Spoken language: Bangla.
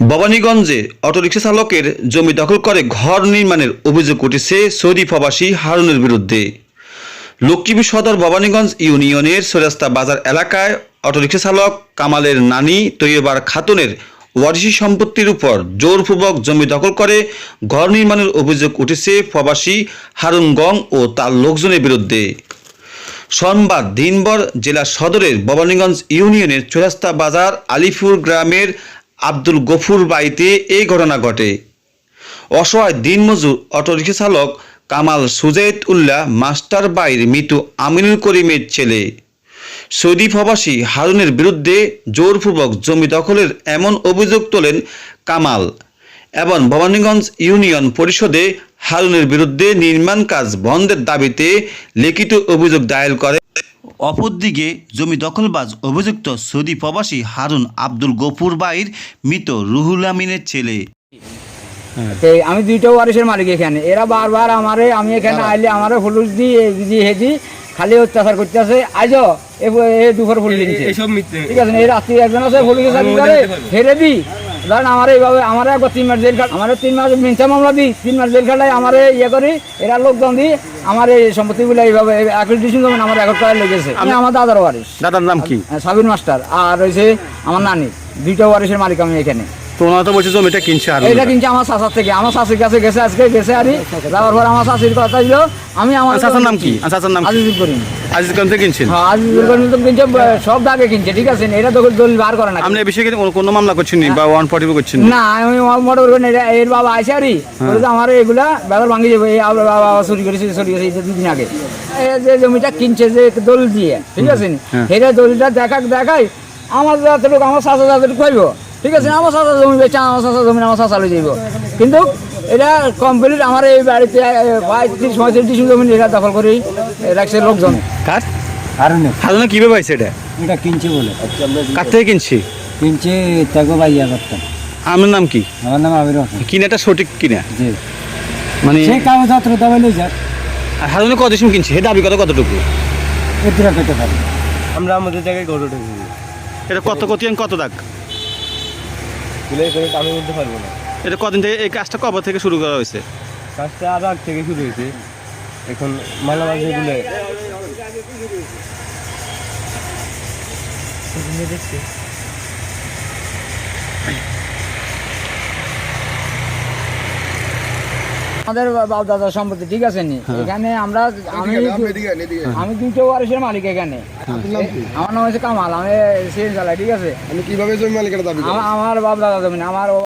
ভবানীগঞ্জে অটোরিকশা চালকের জমি দখল করে ঘর নির্মাণের অভিযোগ উঠেছে সৌদি প্রবাসী হারুনের বিরুদ্ধে। লক্ষ্মীপুর সদর ভবানীগঞ্জ ইউনিয়নের সোরাস্তা বাজার এলাকায় অটোরিকশা চালক কামালের নানি তৈয়বার খাতুনের ওয়ারিশি সম্পত্তির উপর জোরপূর্বক জমি দখল করে ঘর নির্মাণের অভিযোগ উঠেছে প্রবাসী হারুন গং ও তার লোকজনের বিরুদ্ধে। সোমবার দিনভর জেলা সদরের ভবানীগঞ্জ ইউনিয়নের চৌরাস্তা বাজার আলিপুর গ্রামের আব্দুল গফুর বাড়িতে এই ঘটনা ঘটে। অসহায় দিনমজুর অটোরিক্সা চালক কামাল সুজাইদ উল্লাহ, মাস্টার বাইর মৃত আমিনুল করিমের ছেলে। সৌদি প্রবাসী হারুনের বিরুদ্ধে জোরপূর্বক জমি দখলের এমন অভিযোগ তোলেন কামাল এবং ভবানীগঞ্জ ইউনিয়ন পরিষদে হারুনের বিরুদ্ধে নির্মাণ কাজ বন্ধের দাবিতে লিখিত অভিযোগ দায়ের করে। অপরদিকে জমি দখলবাজ অভিযুক্ত সৌদি প্রবাসী হারুন আব্দুল গফুর বাইর মৃত রুহুল আমিনের ছেলে। তো আমি দুইটা ওয়ারিসের মালিক এখানে। এরা বারবার আমারে আমি এখানে আইলে আমারে হলুদ দিয়ে দি হেজি খালি অত্যাচার করতেছে। আজও এ এ দুপুর ফুল ঠিক আছে এই রাত্রি একজন আছে হলুদ হেরে দি। ধরেন আমার এইভাবে আমার একবার তিন মাস জেল খাট আমার তিন মাস মিনসা মামলা দিই তিন মাস জেল খাটাই আমার ইয়ে করি এরা লোকজন দিই আমার এই সম্পত্তিগুলো এইভাবে অ্যাক্রিডিশন জমি আমার রেকর্ড করা লেগেছে আমি আমার দাদার ওয়ারিস দাদার নাম কি? সাবির মাস্টার আর রয়েছে আমার নানি দুইটা ওয়ারিসের মালিক আমি এখানে। তো ওনারা তো বলছে জমিটা কিনছে আর এটা কিনছে আমার চাচার থেকে। আমার চাষির কাছে গেছে আজকে গেছে আরই যাওয়ার পর আমার চাষির কথা ছিল আমি আমার চাচার নাম কি? আর নাম আজিজুল করিম। আজিজ খান থেকে কিনছেন? হ্যাঁ আজিজুল করিম তো কিনছে সব দাগে কিনছে ঠিক আছে? এটা তো দলিল বার করে না আপনি এই বিষয়ে কোনো- কোনো মামলা করছেন নি বা ওয়ান ফর্টি করছেন না? আমি মোটর করি না, এটা- এর বাবা আসে আরই। বলে যে আমার এগুলা বেতন ভাঙি যাবে এই আমার বাবা চুরি করেছে চুরি করেছে এই দুদিন আগে। এই যে জমিটা কিনছে যে দলিল দিয়ে ঠিক আছে? হ্যাঁ। সেটা দলিলটা দেখাক দেখাই। আমার যতটুকু আমার চাষা যতটুকু পাইব ঠিক আছে আমার চাষা জমি বেচা আমার চাষা জমি আমার চাষা লই যাইব কিন্তু এটা কমপ্লিট আমার এই বাড়িতে পঁয়ত্রিশ পঁয়ত্রিশ জমি এটা দখল করে রাখছে লোকজন। কার? হারুনে হাজনে কীভাবে পাইছে এটা? এটা কিনছে বলে। কার থেকে কিনছি? কিনছে তাকে বাইয়া করতাম আমার নাম কি? আমার নাম আবির হোসেন। কিনাটা সঠিক কিনা? জি। মানে সেই কাগজপত্র দেবে নিয়ে যাক আর হাজনে কত সময় কিনছে? হে দাবি কত কতটুকু? এতটা পেতে পারে। আমরা আমাদের জায়গায় গরু উঠেছি এটা কত কত কত দাগ? গুলাই করে আমি বলতে পারব না। এটা কদিন থেকে এই কাজটা কবে থেকে শুরু করা হয়েছে? কাজটা আরও আগ থেকে শুরু হয়েছে। এখন মালামাল যেগুলো আমাদের বাপ দাদার সম্পত্তি ঠিক আছে নি? এখানে আমরা আমি আমি দুটো মালিক এখানে। আমার নাম হচ্ছে কামাল আমি সিএন চালাই ঠিক আছে? আমি কীভাবে জমি মালিকের দাবি আমার আমার বাপ দাদা জমি আমার